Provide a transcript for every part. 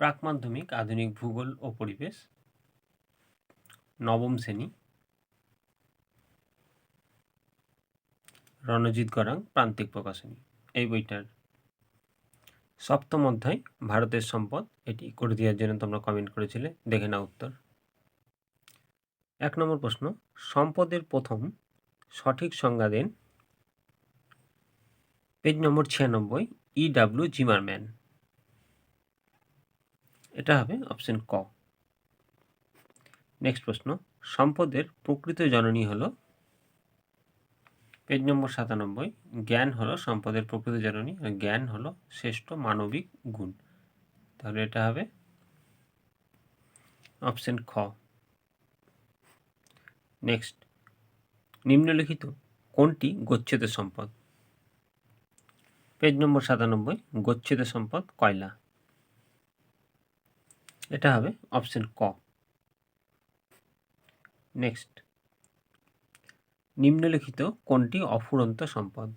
প্রাক মাধ্যমিক আধুনিক ভূগোল ও পরিবেশ। নবম শ্রেণি। রণজিৎ গরাং প্রান্তিক প্রকাশনী। এই বইটার সপ্তম অধ্যায়, ভারতের সম্পদ। এটি করে দেওয়ার জন্য তোমরা কমেন্ট করেছিলে, দেখে নাও উত্তর। এক নম্বর প্রশ্ন, সম্পদের প্রথম সঠিক সংজ্ঞা দেন। পেজ নম্বর ছিয়ানব্বই, ই ডাব্লিউ জিমারম্যান। এটা হবে অপশন ক। নেক্সট প্রশ্ন, সম্পদের প্রকৃত জননী হলো পেজ নম্বর সাতানব্বই, জ্ঞান হলো সম্পদের প্রকৃত জননী, আর জ্ঞান হলো শ্রেষ্ঠ মানবিক গুণ। তাহলে এটা হবে অপশন খ। নেক্সট নিম্নলিখিত কোনটি গচ্ছিত সম্পদ? পেজ নম্বর সাতানব্বই, গচ্ছিত সম্পদ কয়লা? এটা হবে অপশন ক। নেক্সট। নিম্নলিখিত কোনটি অফুরন্ত সম্পদ?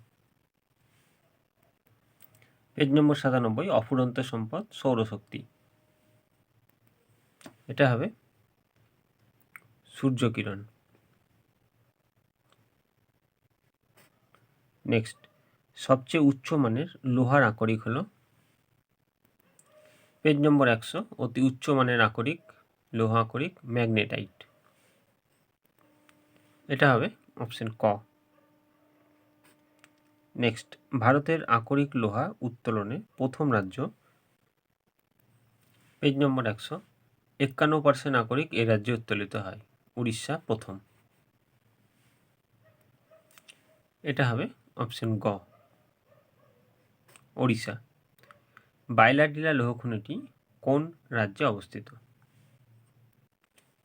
পেজ নম্বর সাতানব্বই, অফুরন্ত সম্পদ, সৌরশক্তি। এটা হবে সূর্যকিরণ। নেক্সট। সবচেয়ে উচ্চ মানের লোহার আকরিক হলো পেজ নম্বর একশো, অতি উচ্চ মানের আকরিক, লোহা আকরিক, ম্যাগনেটাইট। এটা হবে অপশন ক। নেক্সট, ভারতের আকরিক লোহা উত্তোলনে প্রথম রাজ্য। পেজ নম্বর একশো, একান্ন পার্সেন্ট আকরিক এ রাজ্যে উত্তোলিত হয়, উড়িষ্যা প্রথম। এটা হবে অপশন গ। ওড়িশা। বাইলাডিলা লৌহখনিটি কোন রাজ্যে অবস্থিত?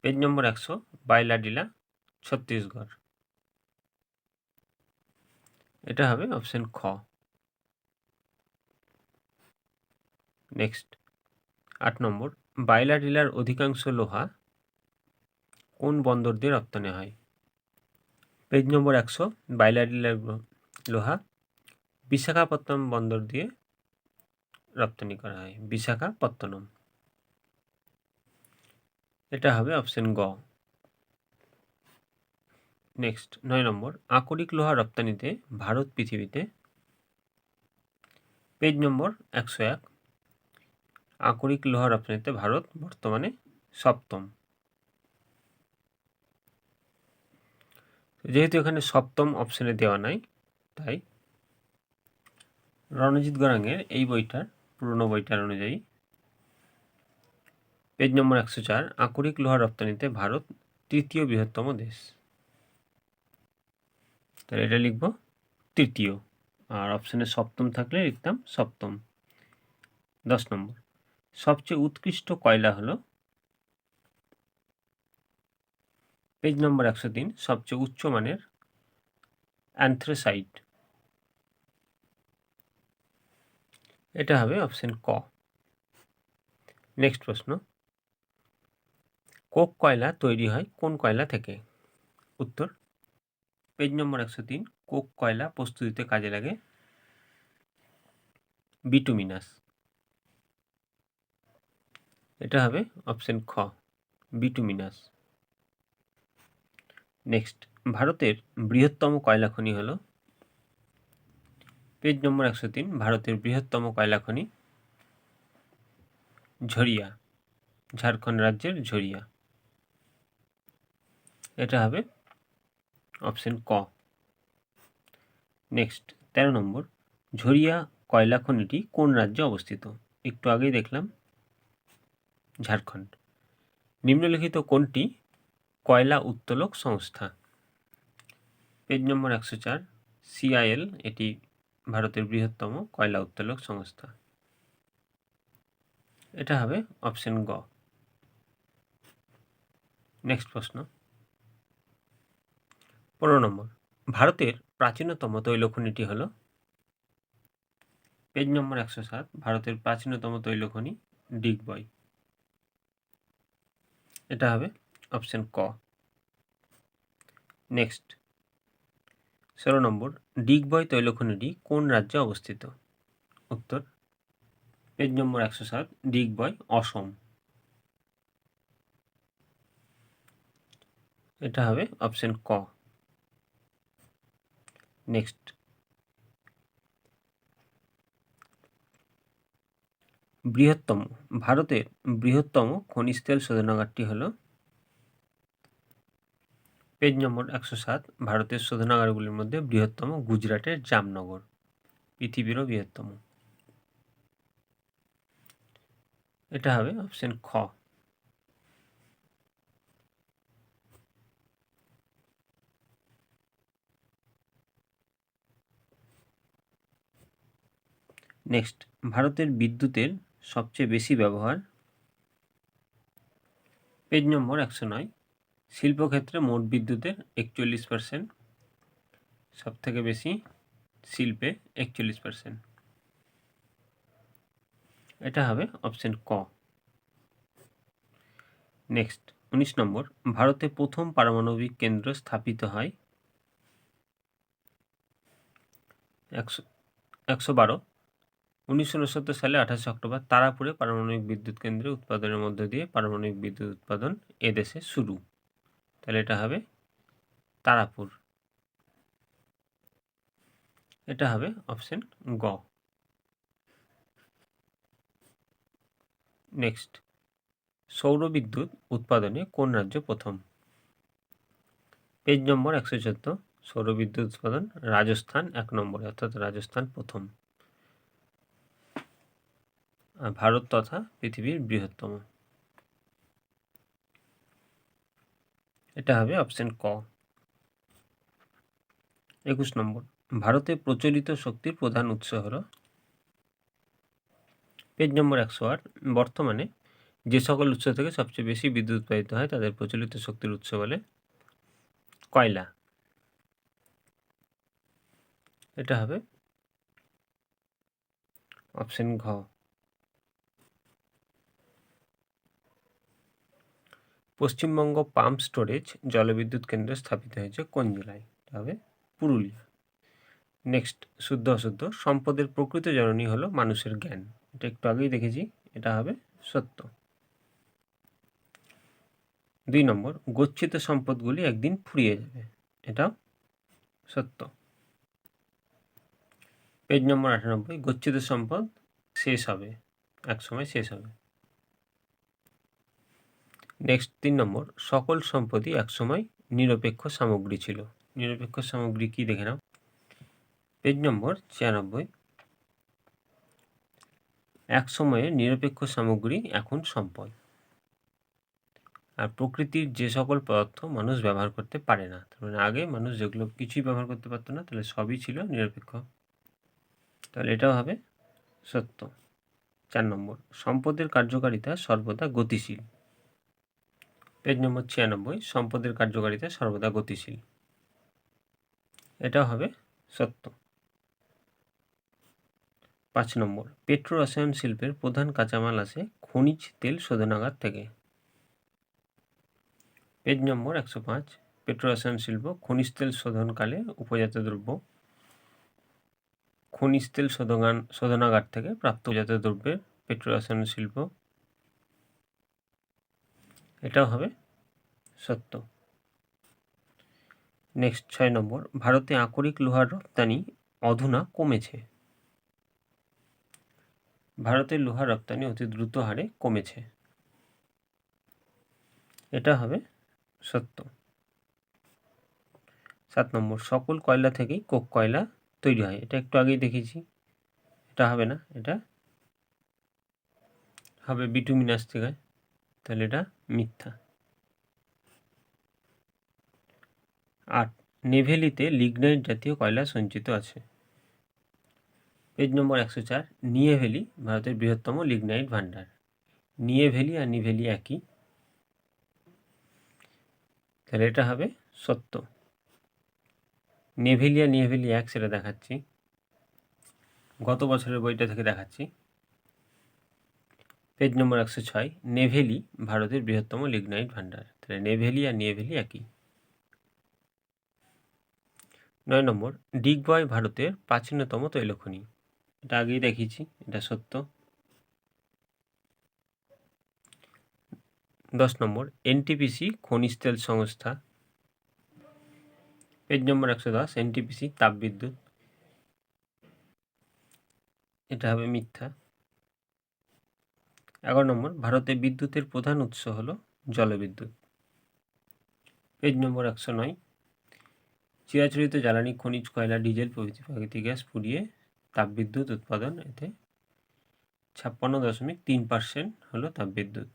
পেজ নম্বর একশো, বাইলাডিলা, ছত্তিশগড়। এটা হবে অপশন খ। নেক্সট, আট নম্বর, বাইলাডিলার অধিকাংশ লোহা কোন বন্দর দিয়ে রপ্তানি হয়? পেজ নম্বর একশো বাইলাডিলার লোহা বিশাখাপত্তনম বন্দর দিয়ে রপ্তানি করা হয়। বিশাখাপত্তনম এটা হবে অপশন গ। নেক্সট, নয় নম্বর, আকরিক লোহা রপ্তানিতে ভারত পৃথিবীতে। পেজ নম্বর একশো এক। আকরিক লোহা রপ্তানিতে ভারত বর্তমানে সপ্তম। যেহেতু এখানে সপ্তম অপশনে দেওয়া নাই, তাই রণজিৎ গরাঙের এই বইটার পুরনো বইটার অনুযায়ী। পেজ নম্বর একশো চার, আকরিক লোহা রপ্তানিতে ভারত তৃতীয় বৃহত্তম দেশ। তাহলে এটা লিখব, তৃতীয়। আর অপশানে সপ্তম থাকলে লিখতাম সপ্তম। দশ নম্বর, সবচেয়ে উৎকৃষ্ট কয়লা হলো? পেজ নম্বর একশো তিন, সবচেয়ে উচ্চ মানের অ্যান্থ্রোসাইট। এটা হবে অপশন ক। নেক্সট প্রশ্ন। কোক কয়লা তৈরি হয় কোন কয়লা থেকে? উত্তর পেজ নম্বর একশো তিন, কোক কয়লা প্রস্তুতিতে কাজে লাগে? বিটুমিনাস এটা হবে অপশন খ বিটুমিনাস নেক্সট ভারতের বৃহত্তম কয়লা খনি হল পেজ নম্বর একশো তিন, ভারতের বৃহত্তম কয়লা খনি? ঝরিয়া, ঝাড়খণ্ড রাজ্যের ঝরিয়া। এটা হবে অপশন ক। নেক্সট, তেরো নম্বর, ঝরিয়া কয়লা খনিটি কোন রাজ্যে অবস্থিত? একটু আগেই দেখলাম, ঝাড়খণ্ড। নিম্নলিখিত কোনটি? কয়লা উত্তোলক সংস্থা। পেজ নম্বর একশো চার, সিআইএল, এটি ভারতের বৃহত্তম কয়লা উত্তোলক সংস্থা। এটা হবে অপশন গ। নেক্সট প্রশ্ন। পনেরো নম্বর। ভারতের প্রাচীনতম তৈলখনিটি হল পেজ নম্বর একশো সাত, ভারতের প্রাচীনতম তৈল তৈলখনি ডিগবয়। এটা হবে অপশন ক। নেক্সট ষোলো নম্বর ডিগবয় তৈলখনিটি কোন রাজ্যে অবস্থিত? উত্তর, পেজ নম্বর একশো সাত ডিগবয় অসম। এটা হবে অপশন ক। নেক্সট। বৃহত্তম, ভারতের বৃহত্তম খনিজ তেল শোধনাগারটি হল পেজ নম্বর একশো সাত, ভারতের শোধনাগারগুলির মধ্যে বৃহত্তম গুজরাটের জামনগর। পৃথিবীরও বৃহত্তম। এটা হবে অপশন খ। নেক্সট, ভারতের বিদ্যুতের সবচেয়ে বেশি ব্যবহার। পেজ নম্বর একশো নয় শিল্পক্ষেত্রে মোট বিদ্যুতের একচল্লিশ পার্সেন্ট সব থেকে বেশি শিল্পে একচল্লিশ পার্সেন্ট এটা হবে অপশন ক। নেক্সট, উনিশ নম্বর, ভারতে প্রথম পারমাণবিক কেন্দ্র স্থাপিত হয় একশো একশো বারো, উনিশশো উনসত্তর সালে আঠাশে অক্টোবর তারাপুরে পারমাণবিক বিদ্যুৎ কেন্দ্রে উৎপাদনের মধ্য দিয়ে পারমাণবিক বিদ্যুৎ উৎপাদন এদেশে শুরু। তাহলে এটা হবে তারাপুর। এটা হবে অপশন গ। নেক্সট সৌরবিদ্যুৎ উৎপাদনে কোন রাজ্য প্রথম? পেজ নম্বর একশো চোদ্দ, সৌরবিদ্যুৎ উৎপাদন রাজস্থান এক নম্বরে, অর্থাৎ রাজস্থান প্রথম। ভারত তথা পৃথিবীর বৃহত্তম। এটা হবে অপশন ক। একুশ নম্বর। ভারতে প্রচলিত শক্তির প্রধান উৎস হল পেজ নম্বর একশো আট। বর্তমানে যে সকল উৎস থেকে সবচেয়ে বেশি বিদ্যুৎ উৎপাদিত হয় তাদের প্রচলিত শক্তির উৎস বলে কয়লা। এটা হবে অপশন ঘ। পশ্চিমবঙ্গ পাম্প স্টোরেজ জলবিদ্যুৎ কেন্দ্র স্থাপিত হয়েছে কোন জেলায়? এটা হবে পুরুলিয়া। নেক্সট শুদ্ধ অশুদ্ধ, সম্পদের প্রকৃত জননী হলো মানুষের জ্ঞান। এটা একটু আগেই দেখেছি, এটা হবে সত্য। দুই নম্বর, গচ্ছিত সম্পদগুলি একদিন ফুরিয়ে যাবে। এটাও সত্য। পেজ নম্বর আটানব্বই, গচ্ছিত সম্পদ শেষ হবে এক সময় শেষ হবে। নেক্সট তিন নম্বর, সকল সম্পদই একসময় নিরপেক্ষ সামগ্রী ছিল। নিরপেক্ষ সামগ্রী কি দেখে নাও। পেজ নম্বর ছিয়ানব্বই। এক সময়ে নিরপেক্ষ সামগ্রী এখন সম্পদ। আর প্রকৃতির যে সকল পদার্থ মানুষ ব্যবহার করতে পারে না, তার মানে আগে মানুষ যেগুলো কিছুই ব্যবহার করতে পারতো না, তাহলে সবই ছিল নিরপেক্ষ। তাহলে এটাও হবে সত্য। চার নম্বর, সম্পদের কার্যকারিতা সর্বদা গতিশীল। পেজ নম্বর ছিয়ানব্বই, সম্পদের কার্যকারিতা সর্বদা গতিশীল। এটা হবে সত্য। পাঁচ নম্বর পেট্রো রসায়ন শিল্পের প্রধান কাঁচামাল আসে খনিজ তেল শোধনাগার থেকে। পেজ নম্বর একশো পাঁচ পেট্রো রসায়ন শিল্প খনিজ তেল শোধনকালে উপজাত দ্রব্য। খনিজ তেল শোধনাগার থেকে প্রাপ্ত উপজাত দ্রব্যের পেট্রো রসায়ন শিল্প এটাও হবে সত্য। নেক্সট ছয় নম্বর, ভারতে আকরিক লোহার রপ্তানি অধুনা কমেছে। ভারতের লোহার রপ্তানি অতি দ্রুত হারে কমেছে। এটা হবে সত্য। সাত নম্বর, সকল কয়লা থেকেই কোক কয়লা তৈরি হয়? এটা একটু আগেই দেখেছি। এটা হবে না? এটা হবে বিটুমিনাস থেকে তাহলে এটা মিথ্যা। আট, নেভেলিতে লিগনাইট জাতীয় কয়লা সঞ্চিত আছে? পেজ নম্বর একশো চার, নিয়েভেলি ভারতের বৃহত্তম লিগনাইট ভান্ডার নিয়েভেলি আর নিভেলি একই। তাহলে এটা হবে সত্য। নেভেলি আর নিয়েভেলি এক, সেটা দেখাচ্ছি। গত বছরের বইটা থেকে দেখাচ্ছি। পেজ নম্বর একশো ছয়, নেভেলি, ভারতের বৃহত্তম লিগনাইট ভাণ্ডার। তাহলে নেভেলি আর নেভেলি একই। নয় নম্বর, ডিগবয় ভারতের প্রাচীনতম তৈলখনি। এটা আগেই দেখিয়েছি, এটা সত্য। দশ নম্বর, এনটিপিসি খনিজ তেল সংস্থা। পেজ নম্বর একশো দশ, এনটিপিসি তাপবিদ্যুৎ। এটা হবে মিথ্যা। এগারো নম্বর, ভারতে বিদ্যুতের প্রধান উৎস হলো জলবিদ্যুৎ। পেজ নম্বর একশো নয়, চিরাচরিত জ্বালানি, খনিজ, কয়লা, ডিজেল প্রভৃতি প্রাকৃতিক গ্যাস পুড়িয়ে তাপবিদ্যুৎ উৎপাদন, এতে ছাপ্পান্ন দশমিক তিন পার্সেন্ট হলো তাপবিদ্যুৎ।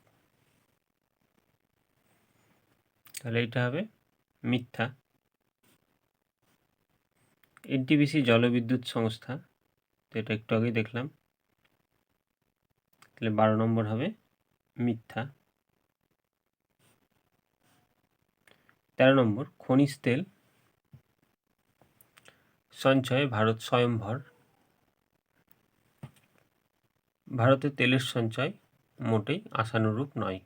তাহলে এটা হবে মিথ্যা। এনটিপিসি জলবিদ্যুৎ সংস্থা, তো এটা একটু আগেই দেখলাম। তাহলে বারো নম্বর হবে মিথ্যা। তেরো নম্বর, খনিজ তেল। সঞ্চয়ে ভারত স্বয়ংভর ভারতের তেলের সঞ্চয় মোটেই আশানুরূপ নয়।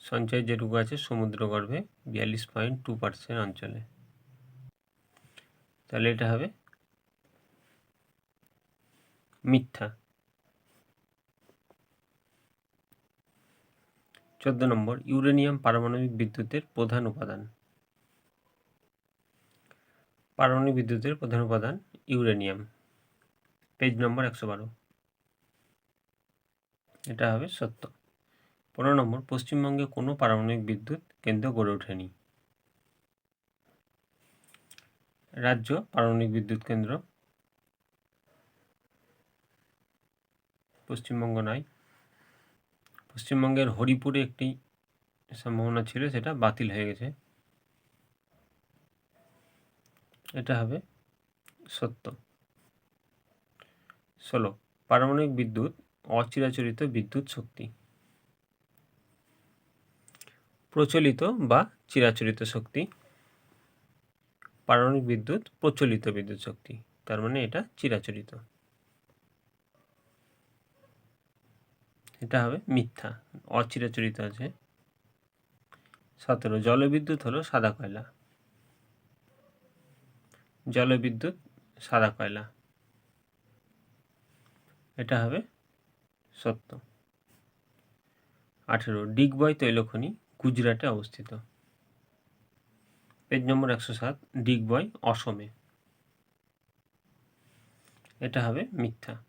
সঞ্চয় যেটুকু আছে সমুদ্রগর্ভে বিয়াল্লিশ পয়েন্ট টু পার্সেন্ট অঞ্চলে। তাহলে এটা হবে মিথ্যা। চোদ্দ নম্বর, ইউরেনিয়াম পারমাণবিক বিদ্যুতের প্রধান উপাদান। পারমাণবিক বিদ্যুতের প্রধান উপাদান ইউরেনিয়াম। পেজ নম্বর একশো বারো। এটা হবে সত্য। পনেরো নম্বর, পশ্চিমবঙ্গে কোনো পারমাণবিক বিদ্যুৎ কেন্দ্র গড়ে ওঠেনি। রাজ্য পারমাণবিক বিদ্যুৎ কেন্দ্র। পশ্চিমবঙ্গ নয়। পশ্চিমবঙ্গের হরিপুরে একটি সম্ভাবনা ছিল, সেটা বাতিল হয়ে গেছে। এটা হবে সত্য। ষোলো, পারমাণবিক বিদ্যুৎ, অচিরাচরিত বিদ্যুৎ শক্তি। প্রচলিত বা চিরাচরিত শক্তি। পারমাণবিক বিদ্যুৎ প্রচলিত বিদ্যুৎ শক্তি, তার মানে এটা চিরাচরিত। এটা হবে মিথ্যা, অচিরাচরিত আছে সতেরো, জলবিদ্যুৎ হলো সাদা কয়লা। জলবিদ্যুৎ সাদা কয়লা। এটা হবে সত্য। আঠেরো, ডিগবয় তৈলখনি গুজরাটে অবস্থিত। পেজ নম্বর একশো সাত, ডিগবয় অসমে। এটা হবে মিথ্যা।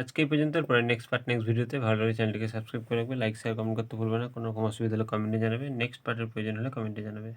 আজকে এই পর্যন্ত পরে নেক্সট পার্ট নেক্সট ভিডিওতে ভালো লাগে চ্যানেলটিকে সাবস্ক্রাইব করে রাখবে লাইক শেয়ার কমেন্ট করতে ভুলবে না, কোনো রকম অসুবিধা হলে কমেন্টে জানাবে। নেক্সট পার্টের প্রয়োজন হলে কমেন্টে জানাবে।